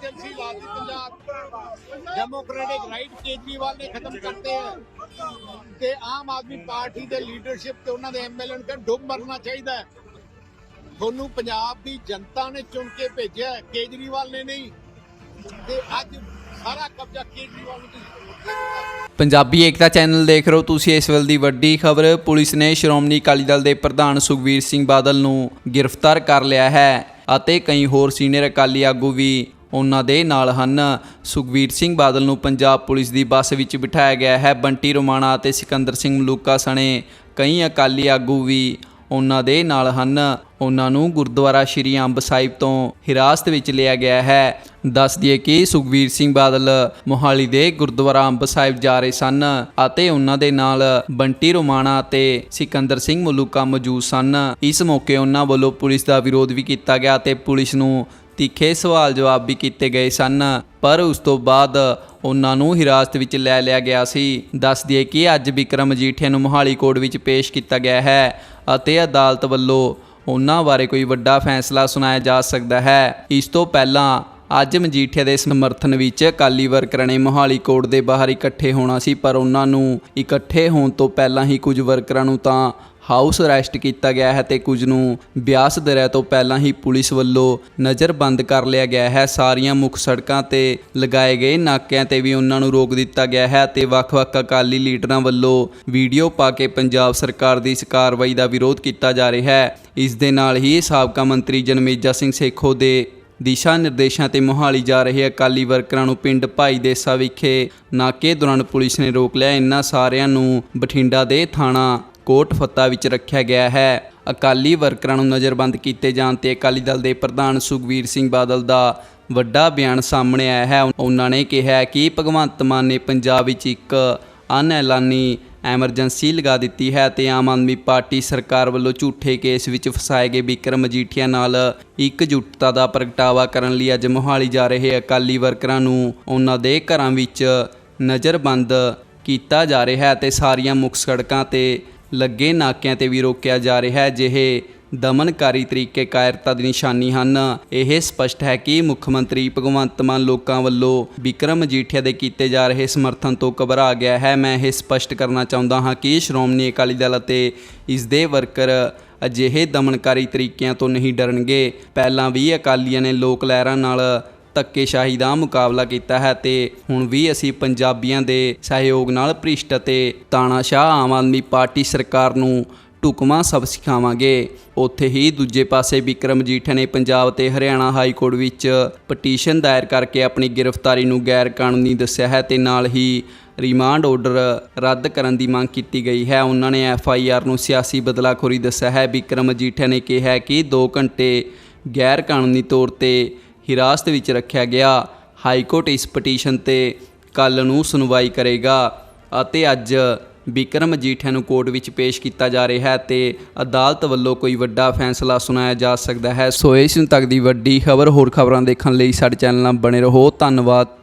Emergency ला दी Punjab democratic right Kejriwal ने खत्म करते हैं ਤੇ ਆਮ ਆਦਮੀ ਪਾਰਟੀ ਦੇ ਲੀਡਰਸ਼ਿਪ ਤੇ ਉਹਨਾਂ ਦੇ ਐਮਐਲਏ ਨੂੰ ਕਿ ਡੁੱਬ ਮਰਨਾ ਚਾਹੀਦਾ ਹੈ ਤੁਹਾਨੂੰ ਪੰਜਾਬ ਦੀ ਜਨਤਾ ਨੇ ਚੁਣ ਕੇ ਭੇਜਿਆ ਹੈ, ਕੇਜਰੀਵਾਲ ਨੇ ਨਹੀਂ ਤੇ ਅੱਜ ਸਾਰਾ ਕਬਜ਼ਾ ਕੇਜਰੀਵਾਲ ਨੂੰ ਤੁਸੀਂ ਪੰਜਾਬੀ ਏਕਤਾ ਚੈਨਲ ਦੇਖ ਰਹੇ ਹੋ ਤੁਸੀਂ ਇਸ ਵੇਲੇ ਦੀ ਵੱਡੀ ਖਬਰ ਪੁਲਿਸ ਨੇ ਸ਼੍ਰੋਮਣੀ ਅਕਾਲੀ ਦਲ ਦੇ ਪ੍ਰਧਾਨ ਸੁਖਵੀਰ ਸਿੰਘ ਬਾਦਲ ਨੂੰ ਗ੍ਰਿਫਤਾਰ ਕਰ ਲਿਆ ਹੈ ਅਤੇ ਕਈ ਹੋਰ ਸੀਨੀਅਰ ਅਕਾਲੀ ਆਗੂ ਵੀ ਉਹਨਾਂ ਦੇ ਨਾਲ ਹਨ। ਸੁਖਵੀਰ ਸਿੰਘ ਬਾਦਲ ਨੂੰ ਪੰਜਾਬ ਪੁਲਿਸ ਦੀ ਬੱਸ ਵਿੱਚ ਬਿਠਾਇਆ ਗਿਆ ਹੈ। ਬੰਟੀ ਰੋਮਾਣਾ ਅਤੇ ਸਿਕੰਦਰ ਸਿੰਘ ਮਲੂਕਾ ਸਣੇ ਕਈ ਅਕਾਲੀ ਆਗੂ ਵੀ ਉਹਨਾਂ ਦੇ ਨਾਲ ਹਨ। ਉਹਨਾਂ ਨੂੰ ਗੁਰਦੁਆਰਾ ਸ਼੍ਰੀ ਅੰਬ ਸਾਹਿਬ ਤੋਂ ਹਿਰਾਸਤ ਵਿੱਚ ਲਿਆ ਗਿਆ ਹੈ। ਦੱਸ ਦਈਏ ਕਿ ਸੁਖਵੀਰ ਸਿੰਘ ਬਾਦਲ ਮੋਹਾਲੀ ਦੇ ਗੁਰਦੁਆਰਾ ਅੰਬ ਸਾਹਿਬ ਜਾ ਰਹੇ ਸਨ ਅਤੇ ਉਹਨਾਂ ਦੇ ਨਾਲ ਬੰਟੀ ਰੋਮਾਣਾ ਅਤੇ ਸਿਕੰਦਰ ਸਿੰਘ ਮਲੂਕਾ ਮੌਜੂਦ ਸਨ। ਇਸ ਮੌਕੇ ਉਹਨਾਂ ਵੱਲੋਂ ਪੁਲਿਸ ਦਾ ਵਿਰੋਧ ਵੀ ਕੀਤਾ ਗਿਆ ਅਤੇ ਪੁਲਿਸ ਨੂੰ ਤਿੱਖੇ ਸਵਾਲ ਜਵਾਬ ਵੀ ਕੀਤੇ ਗਏ ਸਨ, ਪਰ ਉਸ ਤੋਂ ਬਾਅਦ ਉਹਨਾਂ ਨੂੰ ਹਿਰਾਸਤ ਵਿੱਚ ਲੈ ਲਿਆ ਗਿਆ ਸੀ। ਦੱਸ ਦਈਏ ਕਿ ਅੱਜ ਵਿਕਰਮ ਮਜੀਠੀਆ ਨੂੰ ਮੋਹਾਲੀ ਕੋਰਟ ਵਿੱਚ ਪੇਸ਼ ਕੀਤਾ ਗਿਆ ਹੈ ਅਤੇ ਅਦਾਲਤ ਵੱਲੋਂ ਉਹਨਾਂ ਬਾਰੇ ਕੋਈ ਵੱਡਾ ਫੈਸਲਾ ਸੁਣਾਇਆ ਜਾ ਸਕਦਾ ਹੈ। ਇਸ ਤੋਂ ਪਹਿਲਾਂ ਅੱਜ ਮਜੀਠੀਆ ਦੇ ਸਮਰਥਨ ਵਿੱਚ ਅਕਾਲੀ ਵਰਕਰਾਂ ਨੇ ਮੋਹਾਲੀ ਕੋਰਟ ਦੇ ਬਾਹਰ ਇਕੱਠੇ ਹੋਣਾ ਸੀ, ਪਰ ਉਹਨਾਂ ਨੂੰ ਇਕੱਠੇ ਹੋਣ ਤੋਂ ਪਹਿਲਾਂ ਹੀ ਕੁਝ ਵਰਕਰਾਂ ਨੂੰ ਤਾਂ ਹਾਊਸ ਅਰੈਸਟ ਕੀਤਾ ਗਿਆ ਹੈ ਤੇ ਕੁਝ ਨੂੰ ਬਿਆਸ ਦਰਿਆ ਤੋਂ ਪਹਿਲਾਂ ਹੀ ਪੁਲਿਸ ਵੱਲੋਂ ਨਜ਼ਰਬੰਦ ਕਰ ਲਿਆ ਗਿਆ ਹੈ। ਸਾਰੀਆਂ ਮੁੱਖ ਸੜਕਾਂ ਤੇ ਲਗਾਏ ਗਏ ਨਾਕਿਆਂ ਤੇ ਵੀ ਉਹਨਾਂ ਨੂੰ ਰੋਕ ਦਿੱਤਾ ਗਿਆ ਹੈ ਤੇ ਵੱਖ-ਵੱਖ ਅਕਾਲੀ ਲੀਡਰਾਂ ਵੱਲੋਂ ਵੀਡੀਓ ਪਾ ਕੇ ਪੰਜਾਬ ਸਰਕਾਰ ਦੀ ਇਸ ਕਾਰਵਾਈ ਦਾ ਵਿਰੋਧ ਕੀਤਾ ਜਾ ਰਿਹਾ ਹੈ। ਇਸ ਦੇ ਨਾਲ ਹੀ ਸਾਬਕਾ ਮੰਤਰੀ ਜਨਮੇਜਾ ਸਿੰਘ ਸੇਖੋ ਦੇ ਦਿਸ਼ਾ ਨਿਰਦੇਸ਼ਾਂ ਤੇ ਮੋਹਾਲੀ ਜਾ ਰਹੇ ਅਕਾਲੀ ਵਰਕਰਾਂ ਨੂੰ ਪਿੰਡ ਭਾਈ ਦੇਸਾ ਵਿਖੇ ਨਾਕੇ ਦੌਰਾਨ ਪੁਲਿਸ ਨੇ ਰੋਕ ਲਿਆ। ਇਹਨਾਂ ਸਾਰਿਆਂ ਨੂੰ ਬਠਿੰਡਾ ਦੇ ਥਾਣਾ ਕੋਟ ਫੱਤਾ ਵਿੱਚ ਰੱਖਿਆ ਗਿਆ ਹੈ। ਅਕਾਲੀ ਵਰਕਰਾਂ ਨੂੰ ਨਜ਼ਰਬੰਦ ਕੀਤੇ ਜਾਣ ਤੇ ਅਕਾਲੀ ਦਲ ਦੇ ਪ੍ਰਧਾਨ ਸੁਖਵੀਰ ਸਿੰਘ ਬਾਦਲ ਦਾ ਵੱਡਾ ਬਿਆਨ ਸਾਹਮਣੇ ਆਇਆ ਹੈ। ਉਹਨਾਂ ਨੇ ਕਿਹਾ ਕਿ ਭਗਵੰਤ ਮਾਨ ਨੇ ਪੰਜਾਬ ਵਿੱਚ ਇੱਕ ਅਨਐਲਾਨੀ ਐਮਰਜੈਂਸੀ ਲਗਾ ਦਿੱਤੀ ਹੈ ਤੇ ਆਮ ਆਦਮੀ ਪਾਰਟੀ ਸਰਕਾਰ ਵੱਲੋਂ ਝੂਠੇ ਕੇਸ ਵਿੱਚ ਫਸਾਏ ਗਏ ਵਿਕਰਮ ਮਜੀਠੀਆ ਨਾਲ ਇਕਜੁੱਟਤਾ ਦਾ ਪ੍ਰਗਟਾਵਾ ਕਰਨ ਲਈ ਅੱਜ ਮੋਹਾਲੀ ਜਾ ਰਹੇ ਅਕਾਲੀ ਵਰਕਰਾਂ ਨੂੰ ਉਹਨਾਂ ਦੇ ਘਰਾਂ ਵਿੱਚ ਨਜ਼ਰਬੰਦ ਕੀਤਾ ਜਾ ਰਿਹਾ ਹੈ ਤੇ ਸਾਰੀਆਂ ਮੁੱਖ ਸੜਕਾਂ ਤੇ ਲੱਗੇ ਨਾਕਿਆਂ ਤੇ ਵੀ ਰੋਕਿਆ ਜਾ ਰਿਹਾ ਹੈ। ਜਿਹੇ ਦਮਨਕਾਰੀ ਤਰੀਕੇ ਕਾਇਰਤਾ ਦੀ ਨਿਸ਼ਾਨੀ ਹਨ। ਇਹ ਸਪਸ਼ਟ ਹੈ ਕਿ ਮੁੱਖ ਮੰਤਰੀ ਭਗਵੰਤ ਮਾਨ ਲੋਕਾਂ ਵੱਲੋਂ ਵਿਕਰਮ ਮਜੀਠੀਆ ਦੇ ਕੀਤੇ ਜਾ ਰਹੇ ਸਮਰਥਨ ਤੋਂ ਘਬਰਾ ਗਿਆ ਹੈ। ਮੈਂ ਇਹ ਸਪਸ਼ਟ ਕਰਨਾ ਚਾਹੁੰਦਾ ਹਾਂ ਕਿ ਸ਼੍ਰੋਮਣੀ ਅਕਾਲੀ ਦਲ ਅਤੇ ਇਸ ਦੇ ਵਰਕਰ ਅਜਿਹੇ ਦਮਨਕਾਰੀ ਤਰੀਕਿਆਂ ਤੋਂ ਨਹੀਂ ਡਰਨਗੇ। ਪਹਿਲਾਂ ਵੀ ਅਕਾਲੀਆਂ ਨੇ ਲੋਕ ਲਹਿਰਾਂ ਨਾਲ ਧੱਕੇਸ਼ਾਹੀ ਦਾ ਮੁਕਾਬਲਾ ਕੀਤਾ ਹੈ ਤੇ ਹੁਣ ਵੀ ਅਸੀਂ ਪੰਜਾਬੀਆਂ ਦੇ ਸਹਿਯੋਗ ਨਾਲ ਭ੍ਰਿਸ਼ਟ ਅਤੇ ਤਾਨਾਸ਼ਾਹ ਆਮ ਆਦਮੀ ਪਾਰਟੀ ਸਰਕਾਰ ਨੂੰ ਢੁਕਵਾਂ ਸਭ ਸਿਖਾਵਾਂਗੇ। ਉੱਥੇ ਹੀ ਦੂਜੇ ਪਾਸੇ ਵਿਕਰਮ ਜੀਠਾ ਨੇ ਪੰਜਾਬ ਤੇ ਹਰਿਆਣਾ ਹਾਈ ਕੋਰਟ ਵਿੱਚ ਪਟੀਸ਼ਨ ਦਾਇਰ ਕਰਕੇ ਆਪਣੀ ਗ੍ਰਿਫਤਾਰੀ ਨੂੰ ਗੈਰ ਕਾਨੂੰਨੀ ਦੱਸਿਆ ਹੈ ਤੇ ਨਾਲ ਹੀ ਰਿਮਾਂਡ ਆਰਡਰ ਰੱਦ ਕਰਨ ਦੀ ਮੰਗ ਕੀਤੀ ਗਈ ਹੈ। ਉਹਨਾਂ ਨੇ ਐਫ ਆਈ ਆਰ ਨੂੰ ਸਿਆਸੀ ਬਦਲਾਖੋਰੀ ਦੱਸਿਆ ਹੈ। ਵਿਕਰਮ ਜੀਠਾ ਨੇ ਕਿਹਾ ਕਿ 2 ਘੰਟੇ ਗੈਰ ਕਾਨੂੰਨੀ ਤੌਰ ਤੇ ਹਿਰਾਸਤ ਵਿੱਚ ਰੱਖਿਆ ਗਿਆ ਹਾਈ ਕੋਰਟ ਇਸ ਪਟੀਸ਼ਨ ਤੇ ਕੱਲ ਨੂੰ ਸੁਣਵਾਈ ਕਰੇਗਾ ਅਤੇ ਅੱਜ ਵਿਕਰਮ ਮਜੀਠੀਆ ਨੂੰ ਕੋਰਟ ਵਿੱਚ ਪੇਸ਼ ਕੀਤਾ ਜਾ ਰਿਹਾ ਹੈ ਤੇ ਅਦਾਲਤ ਵੱਲੋਂ ਕੋਈ ਵੱਡਾ ਫੈਸਲਾ ਸੁਣਾਇਆ ਜਾ ਸਕਦਾ ਹੈ। ਸੋ ਇਸ ਤੱਕ ਦੀ ਵੱਡੀ ਖਬਰ ਹੋਰ ਖਬਰਾਂ ਦੇਖਣ ਲਈ ਸਾਡੇ ਚੈਨਲ ਨਾਲ ਬਣੇ ਰਹੋ। ਧੰਨਵਾਦ।